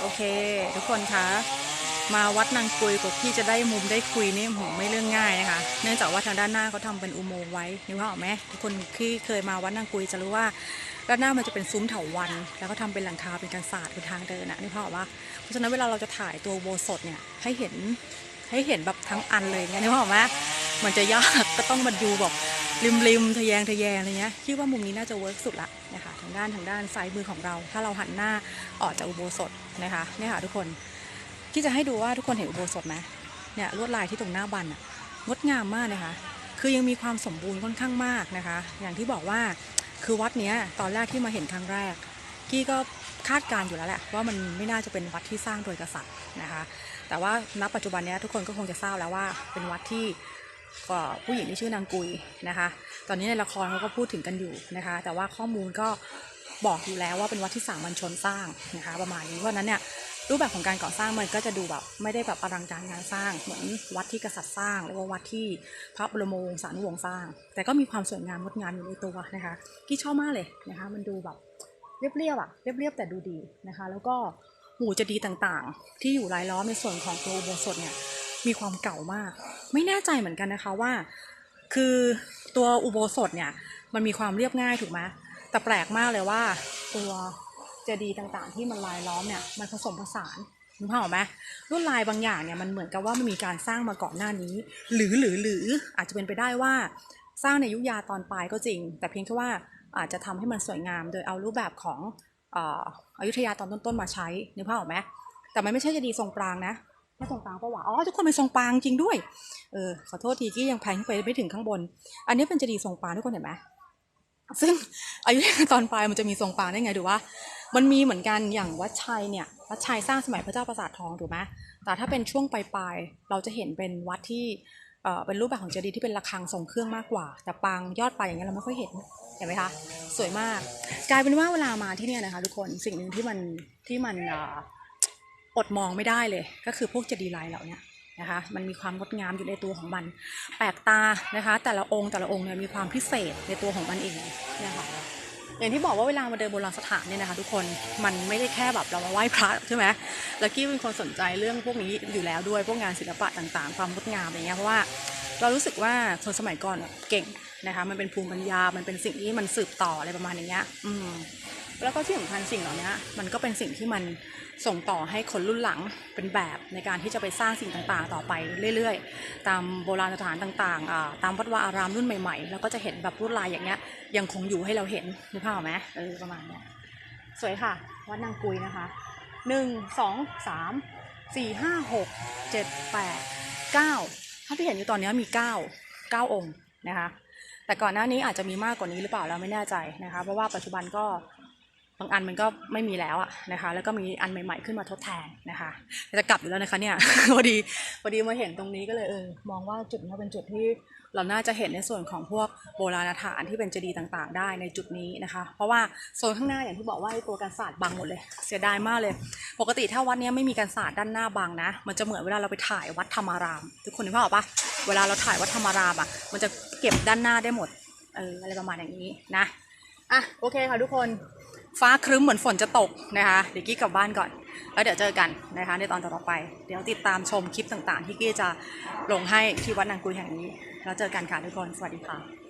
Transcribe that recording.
โอเค ทุกคนคะมาวัดนางกุยกว่าพี่จะได้มุมได้คุยนี่ผมไม่เรื่องง่ายนะคะ เนื่องจากว่าทางด้านหน้าเขาทำเป็นอุโมงค์ไว้นึกภาพออกไหมทุกคนที่เคยมาวัดนางกุยจะรู้ว่าด้านหน้ามันจะเป็นซุ้มเถาวัน แล้วก็ทำเป็นหลังคาเป็นการศาสตร์เป็นทางเดินนะนึกภาพออกปะเพราะฉะนั้นเวลาเราจะถ่ายตัวโบสถเนี่ยให้เห็นให้เห็นแบบทั้งอันเลยเนี่ยนึกภาพออกไหมมันจะยากก็ต้องมาดูแบบ ริมริมทะแยงทะแยงอะไรเงี้ยคิดว่ามุมนี้น่าจะเวิร์กสุดละนะคะทางด้านทางด้านซ้ายมือของเรา ถ้าเราหันหน้าออกจากอุโบสถนะคะเนี่ยค่ะทุกคนที่จะให้ดูว่าทุกคนเห็นอุโบสถไหมเนี่ยลวดลายที่ตรงหน้าบันอะงดงามมากนะคะ คือยังมีความสมบูรณ์ค่อนข้างมากนะคะ อย่างที่บอกว่าคือวัดเนี้ยตอนแรกที่มาเห็นครั้งแรกกี้ก็คาดการอยู่แล้วแหละว่ามันไม่น่าจะเป็นวัดที่สร้างโดยกษัตริย์นะคะ แต่ว่าณปัจจุบันนี้ทุกคนก็คงจะทราบแล้วว่าเป็นวัดที่ ก็ผู้หญิงที่ชื่อนางกุยนะคะ ตอนนี้ในละครเขาก็พูดถึงกันอยู่นะคะ แต่ว่าข้อมูลก็บอกอยู่แล้วว่าเป็นวัดที่สามัญชนสร้างนะคะ ประมาณนี้เพราะนั้นเนี่ยรูปแบบของการก่อสร้างมันก็จะดูแบบไม่ได้แบบอลังการงานสร้าง เหมือนวัดที่กษัตริย์สร้าง หรือว่าวัดที่พระบรมวงศานุวงศ์สร้าง แต่ก็มีความสวยงามงดงามอยู่ในตัวนะคะกี่ชอบมากเลยนะคะ มันดูแบบเรียบๆอะเรียบๆแต่ดูดีนะคะ แล้วก็หมู่เจดีต่างๆ ที่อยู่รายล้อมในส่วนของตัวอุโบสถเนี่ย มีความเก่ามาก ไม่แน่ใจเหมือนกันนะคะว่า คือตัวอุโบสถเนี่ยมันมีความเรียบง่ายถูกไหมแต่แปลกมากเลยว่า ตัวเจดีย์ต่างๆ ที่มันลายล้อมเนี่ยมันผสมผสานนึกภาพออกไหมลวดลายบางอย่างเนี่ยมันเหมือนกับว่ามันมีการสร้างมาก่อนหน้านี้ หรือหรือหรืออาจจะเป็นไปได้ว่าสร้างในยุคยาตอนปลายก็จริง แต่เพียงแค่ว่าอาจจะทำให้มันสวยงาม โดยเอารูปแบบของอ่อยุธยาตอนต้นๆมาใช้นึกภาพออกไหมแต่มันไม่ใช่เจดีย์ทรงปรางนะ ไม่ทรงปางปะวะ อ๋อทุกคนเป็นทรงปางจริงด้วย เออขอโทษทีที่ยังแพงไปไม่ถึงข้างบน อันนี้เป็นเจดีย์ทรงปางทุกคนเห็นไหมซึ่งอายุตอนปลายมันจะมีทรงปางได้ไงดูว่า มันมีเหมือนกันอย่างวัดชัยเนี่ยวัดชัยสร้างสมัยพระเจ้าประสาททองถูกไหมแต่ถ้าเป็นช่วงปลายๆเราจะเห็นเป็นวัดที่เป็นรูปแบบของเจดีย์ที่เป็นระฆังทรงเครื่องมากกว่า แต่ปางยอดปลายอย่างเงี้ยเราไม่ค่อยเห็นเห็นไหมคะสวยมาก กลายเป็นว่าเวลามาที่เนี่ยนะคะ ทุกคนสิ่งหนึ่งที่มันที่มัน อดมองไม่ได้เลย ก็คือพวกเจดีย์ลายเหล่านี้นะคะมันมีความงดงามอยู่ในตัวของมัน แปลกตานะคะ แต่ละองค์แต่ละองค์เนี่ยมีความพิเศษในตัวของมันเองนะคะอย่างที่บอกว่าเวลามาเดินโบราณสถานเนี่ยนะคะทุกคนมันไม่ได้แค่แบบเรามาไหว้พระใช่ไหมแล้วกี้เป็นคนสนใจเรื่องพวกนี้อยู่แล้วด้วยพวกงานศิลปะต่างๆ ความงดงามอะไรเงี้ยเพราะว่าเรารู้สึกว่าคนสมัยก่อนเก่งนะคะมันเป็นภูมิปัญญา มันเป็นสิ่งที่มันสืบต่ออะไรประมาณอย่างเงี้ยอืม แล้วก็ที่สำคัญสิ่งเหล่านี้มันก็เป็นสิ่งที่มันส่งต่อให้คนรุ่นหลังเป็นแบบในการที่จะไปสร้างสิ่งต่างๆ ต่อไปเรื่อยๆ ตามโบราณสถานต่างๆ ตามวัดวาอารามรุ่นใหม่ๆ แล้วก็จะเห็นแบบลวดลายอย่างเงี้ยยังคงอยู่ให้เราเห็นนึกภาพออกไหมเออประมาณเนี้ยสวยค่ะ วัดนางกุยนะคะหนึ่งสองสามสี่ห้าหกเจ็ดแปดเก้าถ้าที่เห็นอยู่ตอนนี้มีเก้าเก้าองค์นะคะแต่ก่อนหน้านี้อาจจะมีมากกว่านี้หรือเปล่าเราไม่แน่ใจนะคะ เพราะว่าปัจจุบันก็ บางอันมันก็ไม่มีแล้วอะนะคะ แล้วก็มีอันใหม่ๆขึ้นมาทดแทนนะคะจะกลับอยู่แล้วนะคะเนี่ยพอดีพอดีมาเห็นตรงนี้ก็เลยเออมองว่าจุดนี้เป็นจุดที่เราน่าจะเห็นในส่วนของพวกโบราณสถานที่เป็นเจดีย์ต่างๆ ได้ในจุดนี้นะคะ เพราะว่าโซนข้างหน้าอย่างที่บอกว่าตัวกันศาสตร์บังหมดเลย เสียดายมากเลย ปกติถ้าวัดนี้ไม่มีกันศาสตร์ด้านหน้าบังนะ มันจะเหมือนเวลาเราไปถ่ายวัดธรรมาราม ทุกคนนึกภาพปะเวลาเราถ่ายวัดธรรมารามอะมันจะเก็บด้านหน้าได้หมดเอออะไรประมาณอย่างนี้นะอะโอเคค่ะทุกคน ฟ้าครึ้มเหมือนฝนจะตกนะคะเดี๋ยวกี้กลับบ้านก่อน แล้วเดี๋ยวเจอกันนะคะในตอนต่อไป เดี๋ยวติดตามชมคลิปต่างๆ ที่กี้จะลงให้ที่วัดนางกุยแห่งนี้ แล้วเจอกันค่ะทุกคน สวัสดีค่ะ